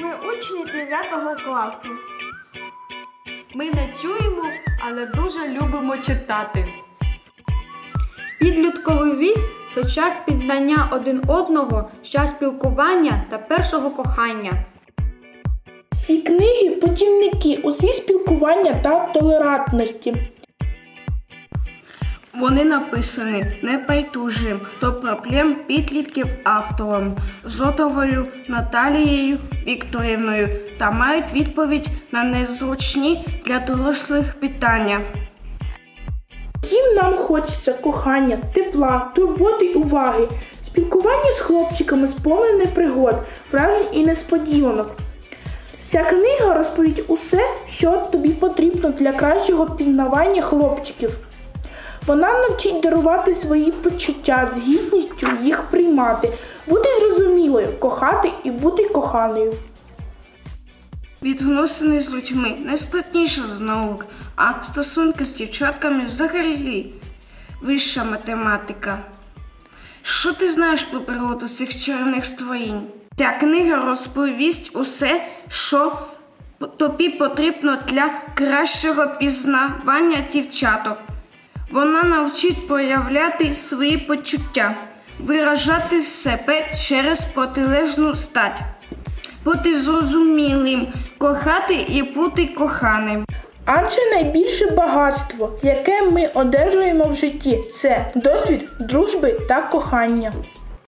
Ми учні 9 класу. Ми не чуємо, але дуже любимо читати. Підлітковий вік це час пізнання один одного, час спілкування та першого кохання. Ці книги путівники у світ спілкування та толерантності. Вони написані небайдужим до проблем підлітків автором Зотовою Наталією Вікторівною та мають відповідь на незручні для дорослих питання. Їм нам хочеться кохання, тепла, турботи й уваги, спілкування з хлопчиками сповнене пригод, вражень і несподіванок. Ця книга розповість усе, що тобі потрібно для кращого пізнавання хлопчиків. Вона навчить дарувати свої почуття з гідністю їх приймати, бути зрозумілою, кохати і бути коханою. Відносини з людьми не складніше з наук, а стосунки з дівчатками взагалі вища математика. Що ти знаєш про природу цих чарівних створінь? Ця книга розповість усе, що тобі потрібно для кращого пізнавання дівчаток. Вона навчить проявляти свої почуття, виражати себе через протилежну стать, бути зрозумілим, кохати і бути коханим. Адже найбільше багатство, яке ми одержуємо в житті, це досвід дружби та кохання.